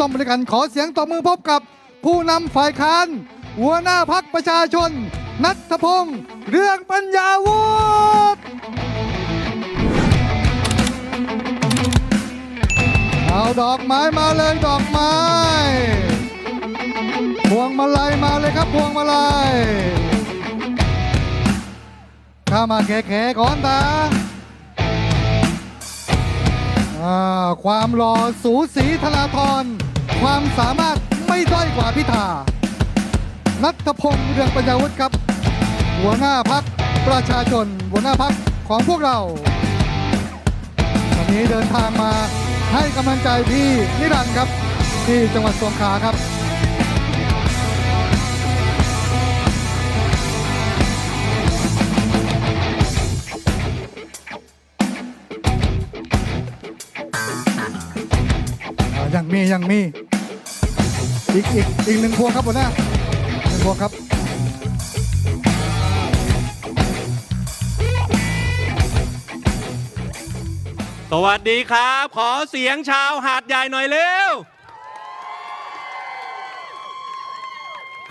ต้องบริการขอเสียงตบมือพบกับผู้นำฝ่ายค้าน หัวหน้าพักประชาชน นัทพงศ์เรื่องปัญญาวุฒิเอาดอกไม้มาเลยดอกไม้พวงมาลัยมาเลยครับพวงมาลัยข้ามาแขๆก่อนตาอ่าความหล่อสูสีธนาธร ความสามารถไม่ด้อยกว่าพิธา นัทพงศ์เรืองปัญญาวุฒิครับ หัวหน้าพักประชาชน หัวหน้าพักของพวกเรา วันนี้เดินทางมาให้กำลังใจพี่นิรันดร์ครับ ที่จังหวัดสงขลาครับยังมียังมี อีกอีกอีกหนึ่งพวงครับหัวหน้าหนึ่งพวงครับสวัสดีครับ ขอเสียงชาวหาดใหญ่หน่อยเร็ว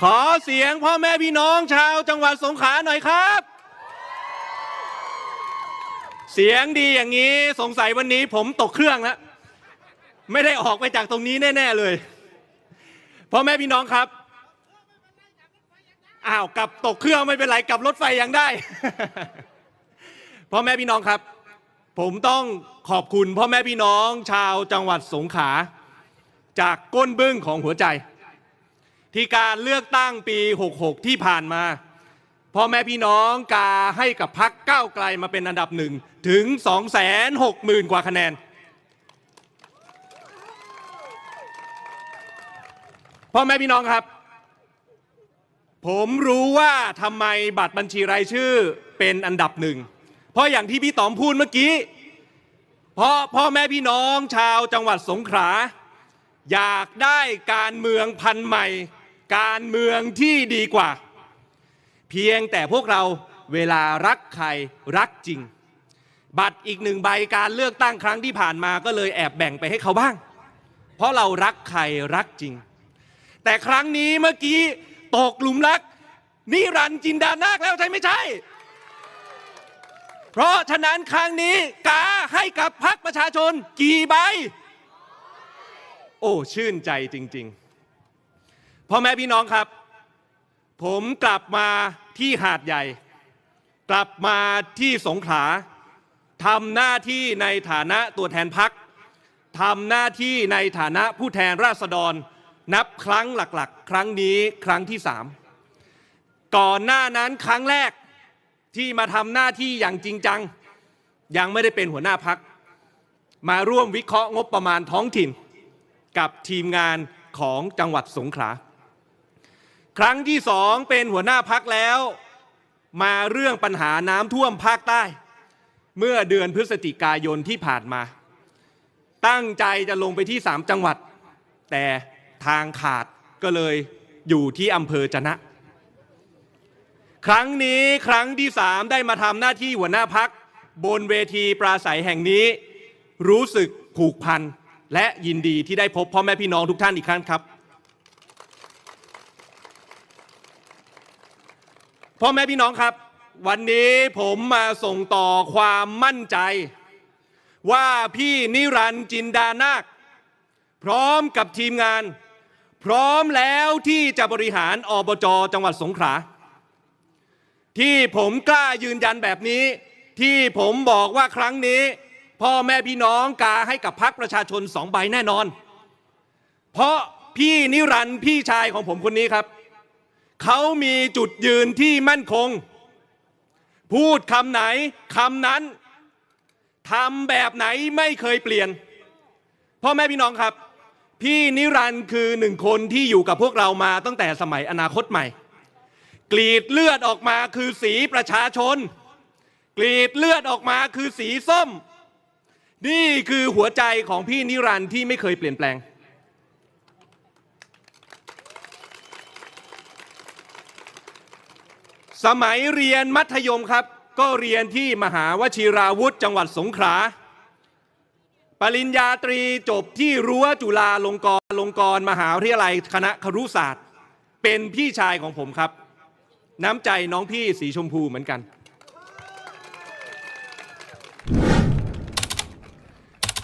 ขอเสียงพ่อแม่พี่น้องชาวจังหวัดสงขลาหน่อยครับ เสียงดีอย่างนี้สงสัยวันนี้ผมตกเครื่องแล้วไม่ได้ออกไปจากตรงนี้แน่ ๆ เลย พ่อแม่พี่น้องครับอ้าวกลับตกเครื่องไม่เป็นไรกลับรถไฟยังได้ พ่อแม่พี่น้องครับ ผมต้องขอบคุณพ่อแม่พี่น้องชาวจังหวัดสงขลาจากก้นบึ้งของหัวใจ ที่การเลือกตั้งปี 66 ที่ผ่านมาพ่อแม่พี่น้องกาให้กับพักก้าวไกลมาเป็นอันดับหนึ่งถึง 260,000 กว่าคะแนน พ่อแม่พี่น้องครับ ผมรู้ว่าทำไมบัตรบัญชีรายชื่อเป็นอันดับหนึ่ง เพราะอย่างที่พี่ต๋อมพูดเมื่อกี้ เพราะพ่อแม่พี่น้องชาวจังหวัดสงขลาอยากได้การเมืองพันใหม่ การเมืองที่ดีกว่า เพียงแต่พวกเราเวลารักใครรักจริง บัตรอีกหนึ่งใบการเลือกตั้งครั้งที่ผ่านมาก็เลยแอบแบ่งไปให้เขาบ้าง เพราะเรารักใครรักจริง แต่ครั้งนี้เมื่อกี้ตกหลุมรักนิรันดร์จินดานาคแล้วใช่ไม่ใช่ เพราะฉะนั้นครั้งนี้กาให้กับพรรคประชาชนกี่ใบ โอ้ชื่นใจจริงๆพ่อแม่พี่น้องครับ ผมกลับมาที่หาดใหญ่ กลับมาที่สงขลาทำหน้าที่ในฐานะตัวแทนพักทำหน้าที่ในฐานะผู้แทนราษฎร นับครั้งหลักๆ ครั้งนี้ครั้งที่สามก่อนหน้านั้นครั้งแรกที่มาทำหน้าที่อย่างจริงจัง ยังไม่ได้เป็นหัวหน้าพัก มาร่วมวิเคราะห์งบประมาณท้องถิ่น กับทีมงานของจังหวัดสงขลาครั้งที่สองเป็นหัวหน้าพักแล้ว มาเรื่องปัญหาน้ำท่วมภาคใต้ เมื่อเดือนพฤศจิกายนที่ผ่านมา ตั้งใจจะลงไปที่สามจังหวัด แต่ ทางขาดก็เลยอยู่ที่อำเภอจะนะ ครั้งนี้ครั้งที่สามได้มาทำหน้าที่หัวหน้าพัก บนเวทีปราศัยแห่งนี้ รู้สึกผูกพันและยินดีที่ได้พบพ่อแม่พี่น้องทุกท่านอีกครั้งครับพ่อแม่พี่น้องครับ วันนี้ผมมาส่งต่อความมั่นใจ ว่าพี่นิรันจินดานาค พร้อมกับทีมงาน พร้อมแล้วที่จะบริหารอบจจังหวัดสงขลาที่ผมกล้ายืนยันแบบนี้ ที่ผมบอกว่าครั้งนี้ พ่อแม่พี่น้องกาให้กับพรรคประชาชนสองใบแน่นอน เพราะพี่นิรันด์พี่ชายของผมคนนี้ครับ เขามีจุดยืนที่มั่นคง พูดคำไหนคำนั้นทำแบบไหนไม่เคยเปลี่ยนพ่อแม่พี่น้องครับ พี่นิรันดร์คือหนึ่งคนที่อยู่กับพวกเรามาตั้งแต่สมัยอนาคตใหม่ กรีดเลือดออกมาคือสีประชาชน กรีดเลือดออกมาคือสีส้ม นี่คือหัวใจของพี่นิรันดร์ที่ไม่เคยเปลี่ยนแปลง สมัยเรียนมัธยมครับ ก็เรียนที่มหาวชิราวุธจังหวัดสงขลา ปริญญาตรีจบที่รั้วจุฬาลงกรณ์ลงกรณ์มหาวิทยาลัยคณะครุศาสตร์ เป็นพี่ชายของผมครับ น้ำใจน้องพี่สีชมพูเหมือนกัน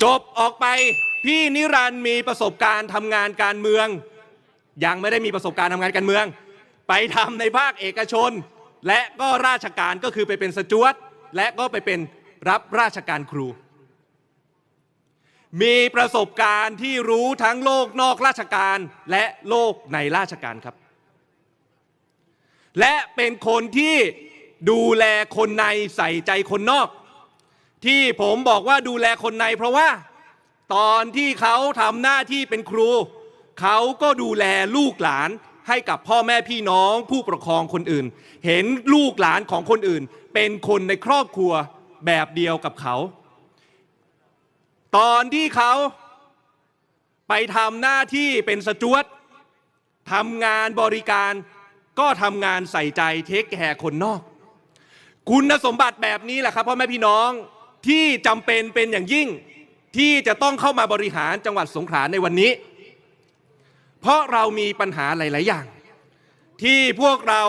จบออกไปพี่นิรันดร์มีประสบการณ์ทำงานการเมือง ยังไม่ได้มีประสบการณ์ทำงานการเมือง ไปทำในภาคเอกชน และก็ราชการก็คือไปเป็นสจวตและก็ไปเป็นรับราชการครู มีประสบการณ์ที่รู้ทั้งโลกนอกราชการและโลกในราชการครับ และเป็นคนที่ดูแลคนในใส่ใจคนนอก ที่ผมบอกว่าดูแลคนในเพราะว่า ตอนที่เขาทำหน้าที่เป็นครู เขาก็ดูแลลูกหลานให้กับพ่อแม่พี่น้องผู้ปกครองคนอื่น เห็นลูกหลานของคนอื่น เป็นคนในครอบครัวแบบเดียวกับเขา ตอนที่เขาไปทำหน้าที่เป็นสจวตทำงานบริการ ก็ทำงานใส่ใจเทคแคร์คนนอก คุณสมบัติแบบนี้แหละครับพ่อแม่พี่น้องที่จำเป็นเป็นอย่างยิ่งที่จะต้องเข้ามาบริหารจังหวัดสงขลาในวันนี้ เพราะเรามีปัญหาหลาย ๆ อย่าง ที่พวกเรา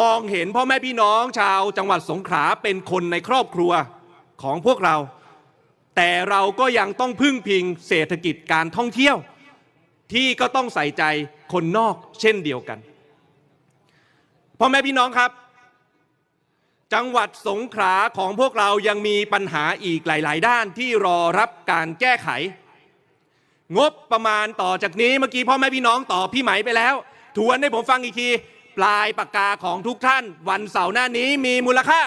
มองเห็นพ่อแม่พี่น้องชาวจังหวัดสงขลาเป็นคนในครอบครัวของพวกเรา แต่เราก็ยังต้องพึ่งพิงเศรษฐกิจการท่องเที่ยว ที่ก็ต้องใส่ใจคนนอกเช่นเดียวกันพ่อแม่พี่น้องครับ จังหวัดสงขลาของพวกเรายังมีปัญหาอีกหลาย ๆ ด้านที่รอรับการแก้ไข งบประมาณต่อจากนี้เมื่อกี้พ่อแม่พี่น้องตอบพี่ไหมไปแล้ว ทวนให้ผมฟังอีกที ปลายปากกาของทุกท่าน วันเสาร์หน้านี้มีมูลค่า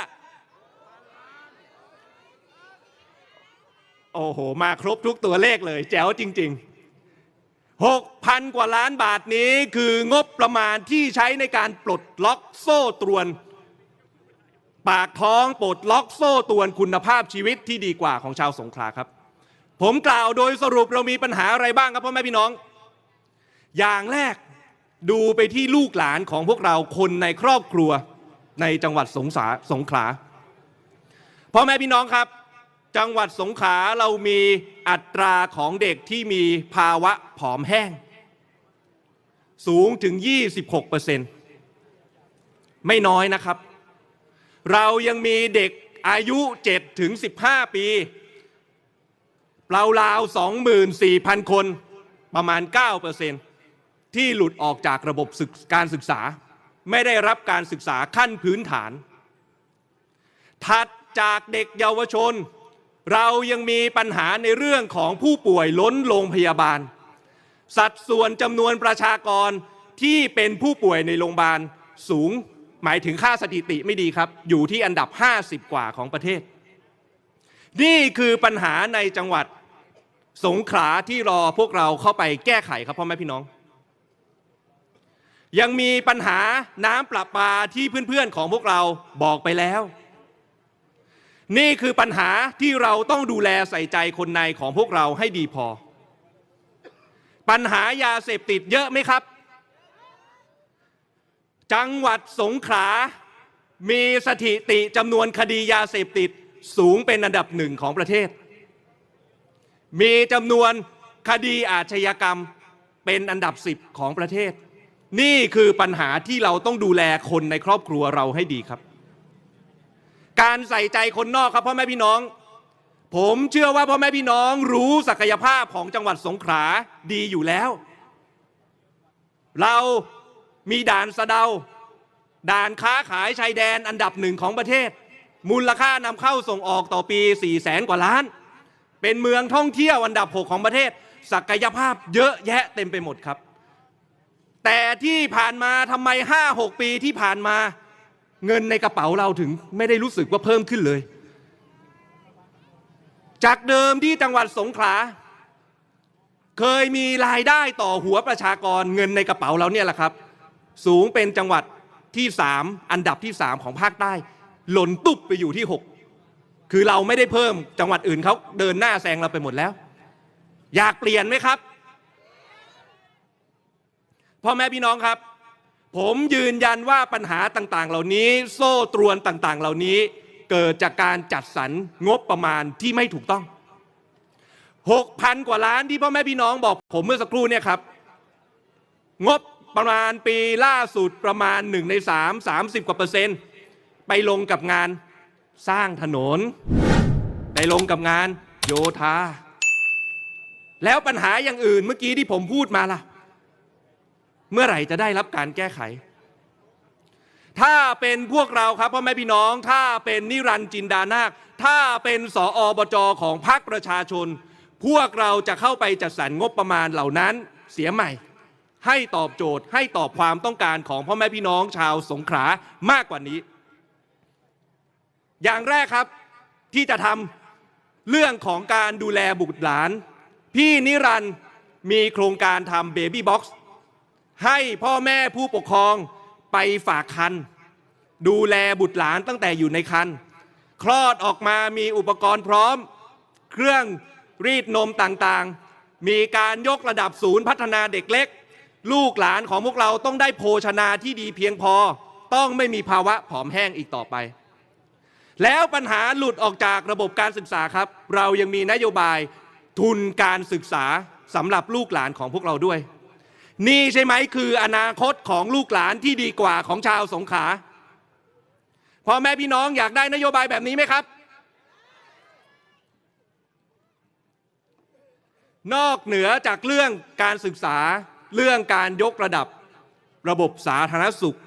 โอ้โห มาครบทุกตัวเลขเลยแจ๋วจริง ๆ 6,000 กว่าล้านบาทนี้คืองบประมาณที่ใช้ในการปลดล็อกโซ่ตรวน ปากท้องปลดล็อกโซ่ตรวนคุณภาพชีวิตที่ดีกว่าของชาวสงขลาครับ ผมกล่าวโดยสรุปเรามีปัญหาอะไรบ้างครับพ่อแม่พี่น้อง อย่างแรกดูไปที่ลูกหลานของพวกเราคนในครอบครัวในจังหวัดสงขลาสงขลาพ่อแม่พี่น้องครับ จังหวัดสงขลาเรามีอัตราของเด็กที่มีภาวะผอมแห้ง สูงถึง 26เปอร์เซ็นต์ไม่น้อยนะครับ เรายังมีเด็กอายุ 7 ถึง 15 ปีราวๆ24,000 คนประมาณ 9%ที่หลุดออกจากระบบกการศึกษา ไม่ได้รับการศึกษาขั้นพื้นฐาน ถัดจากเด็กเยาวชน เรายังมีปัญหาในเรื่องของผู้ป่วยล้นโรงพยาบาล สัดส่วนจำนวนประชากรที่เป็นผู้ป่วยในโรงพยาบาลสูงหมายถึงค่าสถิติไม่ดีครับ อยู่ที่อันดับ 50 กว่าของประเทศ นี่คือปัญหาในจังหวัดสงขลาที่รอพวกเราเข้าไปแก้ไขครับพ่อแม่พี่น้อง ยังมีปัญหาน้ำประปาที่เพื่อนๆของพวกเราบอกไปแล้ว นี่คือปัญหาที่เราต้องดูแลใส่ใจคนในของพวกเราให้ดีพอ ปัญหายาเสพติดเยอะไหมครับ จังหวัดสงขลา มีสถิติจำนวนคดียาเสพติดสูงเป็นอันดับหนึ่งของประเทศ มีจำนวนคดีอาชญากรรมเป็นอันดับสิบของประเทศ นี่คือปัญหาที่เราต้องดูแลคนในครอบครัวเราให้ดีครับ การใส่ใจคนนอกครับพ่อแม่พี่น้อง ผมเชื่อว่าพ่อแม่พี่น้องรู้ศักยภาพของจังหวัดสงขลาดีอยู่แล้ว เรามีด่านสะเดา ด่านค้าขายชายแดนอันดับหนึ่งของประเทศ มูลค่านำเข้าส่งออกต่อปี4 0 0แสนกว่าล้าน เป็นเมืองท่องเที่ยวอันดับ 6 ของประเทศ ศักยภาพเยอะแยะเต็มไปหมดครับ แต่ที่ผ่านมาทำไม 5-6 ปีที่ผ่านมา เงินในกระเป๋าเราถึงไม่ได้รู้สึกว่าเพิ่มขึ้นเลย จากเดิมที่จังหวัดสงขลาเคยมีรายได้ต่อหัวประชากรเงินในกระเป๋าเราเนี่ยแหละครับ สูงเป็นจังหวัดที่ 3 อันดับที่ 3 ของภาคใต้ หล่นตุ๊บไปอยู่ที่ 6 คือเราไม่ได้เพิ่มจังหวัดอื่นเขาเดินหน้าแซงเราไปหมดแล้ว อยากเปลี่ยนไหมครับพ่อแม่พี่น้องครับ ผมยืนยันว่าปัญหาต่างๆ เหล่านี้ โซ่ตรวนต่างๆ เหล่านี้ เกิดจากการจัดสรรงบประมาณที่ไม่ถูกต้องหกพันกว่าล้านที่พ่อแม่พี่น้องบอกผมเมื่อสักครู่เนี่ยครับ งบประมาณปีล่าสุดประมาณหนึ่งในสามสามสิบกว่าเปอร์เซ็นต์ ไปลงกับงานสร้างถนน ไปลงกับงานโยธา แล้วปัญหาอย่างอื่นเมื่อกี้ที่ผมพูดมาล่ะ เมื่อไหร่จะได้รับการแก้ไข ถ้าเป็นพวกเราครับพ่อแม่พี่น้อง ถ้าเป็นนิรันจินดานาค ถ้าเป็นสออบจของพรรคประชาชน พวกเราจะเข้าไปจัดสรรงบประมาณเหล่านั้นเสียใหม่ ให้ตอบโจทย์ให้ตอบความต้องการของพ่อแม่พี่น้องชาวสงขลามากกว่านี้ อย่างแรกครับที่จะทำเรื่องของการดูแลบุตรหลาน พี่นิรันมีโครงการทำเบบี้บ็อกซ์ ให้พ่อแม่ผู้ปกครองไปฝากคัน ดูแลบุตรหลานตั้งแต่อยู่ในคัน คลอดออกมามีอุปกรณ์พร้อม เครื่องรีดนมต่างๆ มีการยกระดับศูนย์พัฒนาเด็กเล็ก ลูกหลานของพวกเราต้องได้โภชนาที่ดีเพียงพอ ต้องไม่มีภาวะผอมแห้งอีกต่อไป แล้วปัญหาหลุดออกจากระบบการศึกษาครับ เรายังมีนโยบายทุนการศึกษาสำหรับลูกหลานของพวกเราด้วย นี่ใช่ไหมคืออนาคตของลูกหลานที่ดีกว่าของชาวสงขลาพ่อแม่พี่น้องอยากได้นโยบายแบบนี้ไหมครับ นอกเหนือจากเรื่องการศึกษาเรื่องการยกระดับระบบสาธารณสุข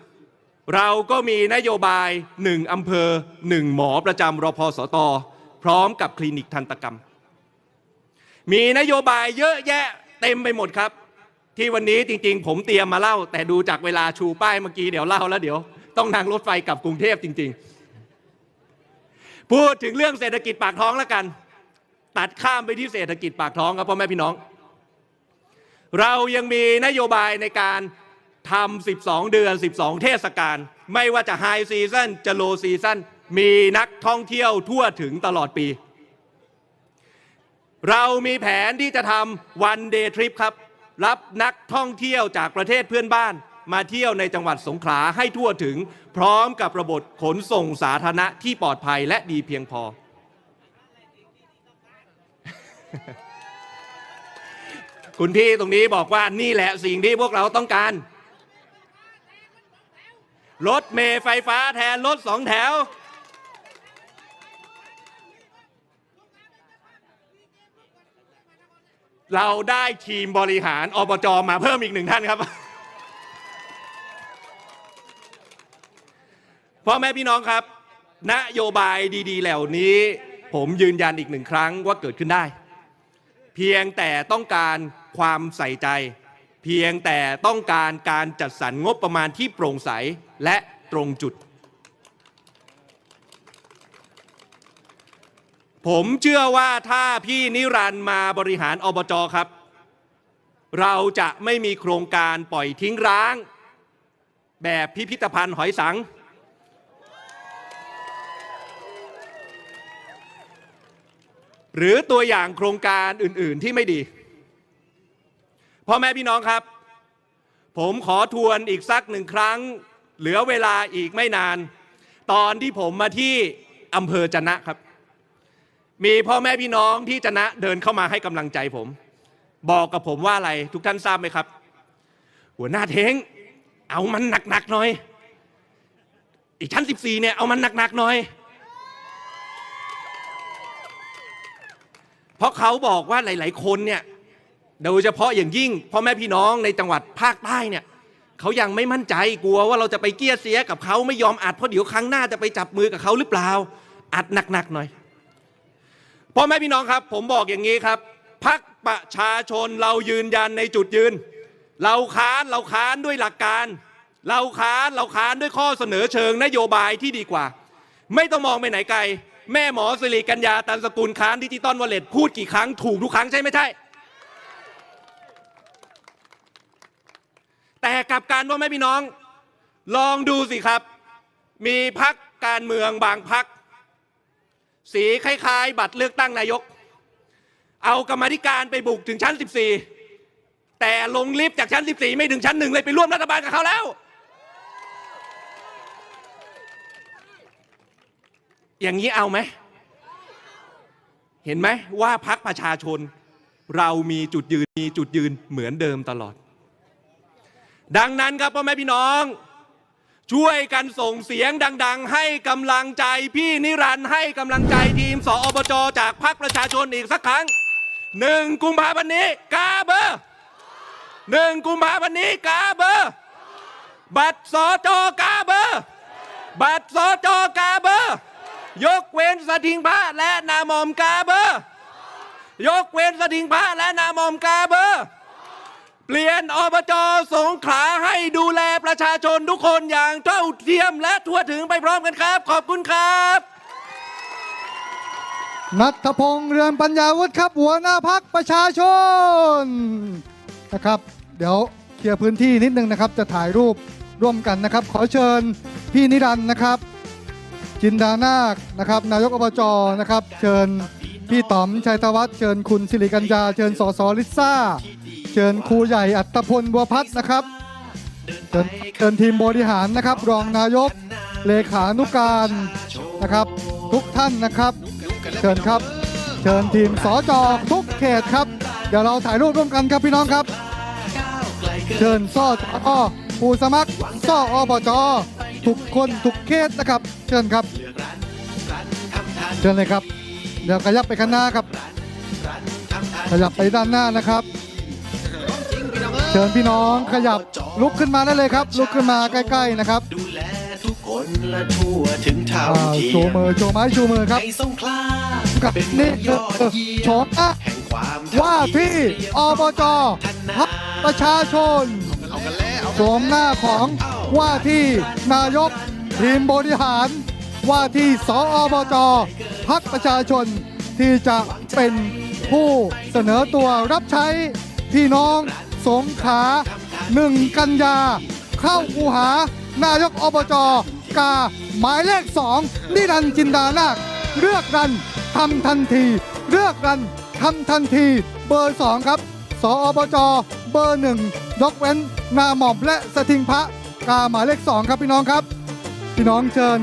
เราก็มีนโยบายหนึ่งอำเภอหนึ่งหมอประจำรพสต พร้อมกับคลินิกทันตกรรม มีนโยบายเยอะแยะเต็มไปหมดครับ ที่วันนี้จริง ๆ ผมเตรียมมาเล่า แต่ดูจากเวลาชูป้ายเมื่อกี้เดี๋ยวเล่าแล้วเดี๋ยวต้องนั่งรถไฟกลับกรุงเทพจริง ๆ พูดถึงเรื่องเศรษฐกิจปากท้องแล้วกัน ตัดข้ามไปที่เศรษฐกิจปากท้องครับพ่อแม่พี่น้อง เรายังมีนโยบายในการทำ 12 เดือน 12 เทศกาลไม่ว่าจะไฮซีซันจะโลซีซันมีนักท่องเที่ยวทั่วถึงตลอดปี เรามีแผนที่จะทำวันเดย์ทริปครับ รับนักท่องเที่ยวจากประเทศเพื่อนบ้าน มาเที่ยวในจังหวัดสงขลาให้ทั่วถึง พร้อมกับระบบขนส่งสาธารณะที่ปลอดภัยและดีเพียงพอ คุณพี่ตรงนี้บอกว่านี่แหละสิ่งที่พวกเราต้องการรถเมล์ไฟฟ้าแทนรถสองแถว เราได้ทีมบริหารอบจมาเพิ่มอีกหนึ่งท่านครับพ่อแม่พี่น้องครับ นโยบายดีๆ เหล่านี้ ผมยืนยันอีกหนึ่งครั้งว่าเกิดขึ้นได้ เพียงแต่ต้องการความใส่ใจ เพียงแต่ต้องการการจัดสรรงบประมาณที่โปร่งใสและตรงจุด ผมเชื่อว่าถ้าพี่นิรันต์มาบริหารอบจครับ เราจะไม่มีโครงการปล่อยทิ้งร้าง แบบพิพิธภัณฑ์หอยสัง หรือตัวอย่างโครงการอื่น ๆที่ไม่ดีพ่อแม่พี่น้องครับ ผมขอทวนอีกสักหนึ่งครั้ง เหลือเวลาอีกไม่นาน ตอนที่ผมมาที่อำเภอจนะครับ มีพ่อแม่พี่น้องที่จะนะเดินเข้ามาให้กำลังใจผม บอกกับผมว่าอะไรทุกท่านทราบไหมครับ หัวหน้าเท้ง เอามันหนักๆหน่อย อีกชั้น 14เนี่ยเอามันหนักๆหน่อย เพราะเขาบอกว่าหลาย ๆ คนเนี่ยโดยเฉพาะอย่างยิ่งพ่อแม่พี่น้องในจังหวัดภาคใต้เนี่ยเขายังไม่มั่นใจกลัวว่าเราจะไปเกี้ยเสียกับเขาไม่ยอมอัดเพราะเดี๋ยวครั้งหน้าจะไปจับมือกับเขาหรือเปล่า อัดหนักๆหน่อย พ่อแม่พี่น้องครับ ผมบอกอย่างนี้ครับพักประชาชนเรายืนยันในจุดยืน เราค้านเราค้านด้วยหลักการ เราค้านเราค้านด้วยข้อเสนอเชิงนโยบายที่ดีกว่า ไม่ต้องมองไปไหนไกล แม่หมอสิริกัญญาตันสกุลค้านดิจิตอลวอลเล็ตพูดกี่ครั้งถูกทุกครั้งใช่ไม่ใช่ แต่กับการว่าแม่พี่น้อง ลองดูสิครับ มีพักการเมืองบางพัก สีคล้ายๆ บัตรเลือกตั้งนายก เอากรรมธิการไปบุกถึงชั้น 14 แต่ลงลิฟต์จากชั้น 14 ไม่ถึงชั้นหนึ่งเลยไปร่วมรัฐบาลกับเขาแล้ว อย่างนี้เอาไหม เห็นไหมว่าพักประชาชน เรามีจุดยืนมีจุดยืนเหมือนเดิมตลอด ดังนั้นครับพ่อแม่พี่น้อง ช่วยกันส่งเสียงดัง ๆ ให้กำลังใจพี่นิรันดร์ให้กำลังใจทีมสอบจจากพรรคประชาชนอีกสักครั้งหนึ่งกุมภาพันธ์นี้กาเบอร์หนึ่งกุมภาพันธ์นี้กาเบอร์บัตรสจกาเบอร์บัตรสจกาเบอร์ยกเว้นสถิงพระและนามอมกาเบอร์ยกเว้นสถิงพระและนามอมกาเบอร์ เปลี่ยนอบจสงขลาให้ดูแลประชาชนทุกคนอย่างเท่าเทียมและทั่วถึงไปพร้อมกันครับ ขอบคุณครับ นัทพงษ์เรือนปัญญาวุฒิครับ หัวหน้าพักประชาชนนะครับ เดี๋ยวเคลียร์พื้นที่นิดนึงนะครับ จะถ่ายรูปร่วมกันนะครับ ขอเชิญพี่นิรันดร์นะครับ จินดานาคนะครับ นายกอบจนะครับ เชิญพี่ต๋อมชัยธวัฒน์เชิญคุณสิริกัญญาเชิญสสลิซ่า เชิญครูใหญ่อัตพลบัวพัฒนะครับเชิญเชิญทีมบริหารนะครับ รองนายกเลขานุการนะครับ ทุกท่านนะครับ เชิญครับ เชิญทีมสอจอทุกเขตครับ เดี๋ยวเราถ่ายรูปร่วมกันครับพี่น้องครับ เชิญสอจอผู้สมัครสออบจทุกคนทุกเขตนะครับ เชิญครับ เชิญเลยครับ เดี๋ยวขยับไปข้างหน้าครับขยับไปด้านหน้านะครับ เชิญพี่น้องขยับลุกขึ้นมาได้เลยครับ ลุกขึ้นมาใกล้ ๆนะครับดูแลทุกคนและทั่วถึงเท่าอ่าเทีโชยว์มือโชว์ไม้ชูมือครับให้สงขลากับเป็นนี่เมืองยคืออดเยี่ยโฉมมหน้าแห่งความว่าที่อบจพักประชาชนโฉมหน้าของว่าที่นายกทีมบริหาร ว่าที่สอบจพักประชาชนที่จะเป็นผู้เสนอตัวรับใช้พี่น้อง สงขาหนึ่งกันยา เข้าคูหานายกอบจกา หมายเลขสองนิรันจินดานาคเลือกรันทำทันที เลือกรันทำทันที เบอร์สองครับ สอบจเบอร์หนึ่งยกเว้นนาหม่อมและสถิงพระกาหมายเลขสองครับพี่น้องครับ พี่น้องเชิญ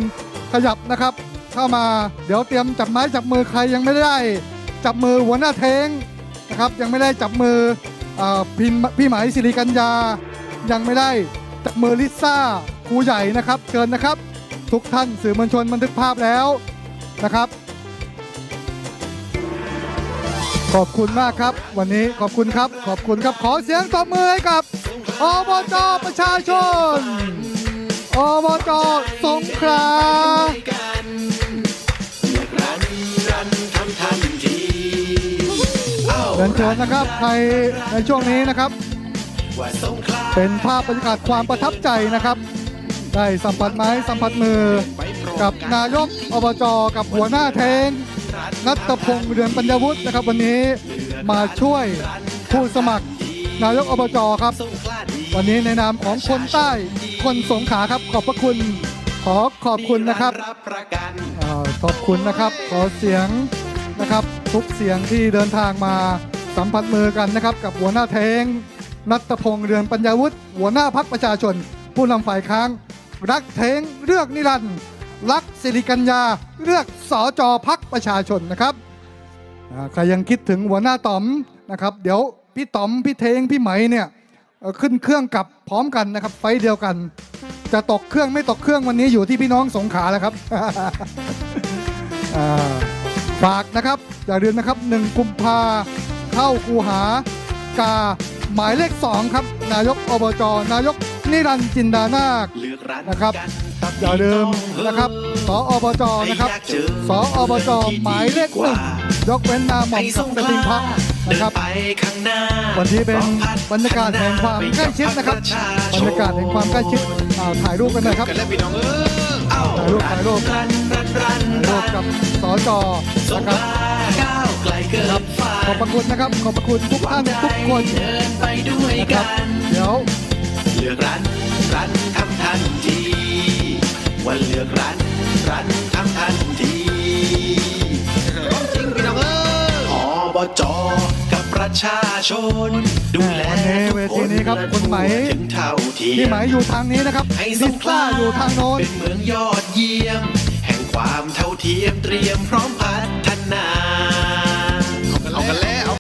ขยับนะครับ เข้ามาเดี๋ยวเตรียมจับไม้จับมือใครยังไม่ได้ จับมือหัวหน้าเทงนะครับยังไม่ได้จับมือ พินพี่หมายสิริกัญญา ยังไม่ได้จับมือลิซ่าครูใหญ่นะครับเชิญนะครับ ทุกท่านสื่อมวลชนบันทึกภาพแล้วนะครับ ขอบคุณมากครับ วันนี้ขอบคุณครับ ขอบคุณครับขอเสียงตบมือให้กับอบจประชาชนอบจสงขลา เอ้าเรียนเชิญนะครับใครในช่วงนี้นะครับว่าสงขลาเป็นภาพบรรยากาศความประทับใจนะครับ ได้สัมผัสไม้สัมผัสมือ กับนายกอบจกับหัวหน้าเทงนัทพงษ์เรือนปัญญาวุฒินะครับ วันนี้มาช่วยผู้สมัครนายกอบจครับสงขลาดีวันนี้ในนามของคนใต้คนสงขลาครับขอบพระคุณขอขอบคุณนะครับรับประกันอ่าขอบคุณนะครับ ขอเสียงนะครับ ทุกเสียงที่เดินทางมาสัมผัสมือกันนะครับ กับหัวหน้าเทงนัทพงษ์เรือนปัญญาวุฒิหัวหน้าพักประชาชน ผู้นำฝ่ายค้างรักเทงเลือกนิรันดร์รักสิริกัญญาเลือกสอจอพักประชาชนนะครับใครยังคิดถึงหัวหน้าต๋อมนะครับ เดี๋ยวพี่ต๋อมพี่เทงพี่ไหมเนี่ยขึ้นเครื่องกลับพร้อมกันนะครับ ไฟเดียวกัน จะตกเครื่องไม่ตกเครื่องวันนี้อยู่ที่พี่น้องสงขาแล้วครับอ่า ฝากนะครับ อย่าลืมนะครับหนึ่งกุมภาเข้าคูหากาหมายเลขสองครับ นายกอบจนายกนิรันดร์จินดานาคเลือกรันนะครับกันตัดอย่าลืมนะครับสอบจนะครับสอบจหมายเลขหนึ่งยกเว้นนาหม่อมให้กัสบงกขระลาทิงพักเดินะนครับไปข้างหน้าวันนี้เป็นบรรยากาศแห่งความใกล้ชิดนะครับบรรยากาศแห่งความใกล้ชิด อ่าถ่ายรูปกันหนะครับกันแล้วพี่น้องเออเอ้าถ่ายรูปถ่ายรูปรันรันรันร่รัวมนกับสจสงนะขครับลาก้าวไกลเกินฝันขอบพระคุณนะครับ ขอบพระคุณทุกท่านทุกคนเดินไปด้วยนะครักับนเดี๋ยวเลือกรันรันทำทันทีวันเลือกรันรันทำทันทีจริงพี่น้องเอออบจกับ ประชาชน ดูแลวันนี้ทุกเวทีนี้ครับและคุณไหมทั่วถึงเท่าเทียพี่ไหมายอยู่ทางนี้นะครับให้สลิงขซ่าลาอยู่ทางโน้นเป็นเมืองยอดเยี่ยม แห่งความเท่าเทียมเตรียมพร้อมพัฒนา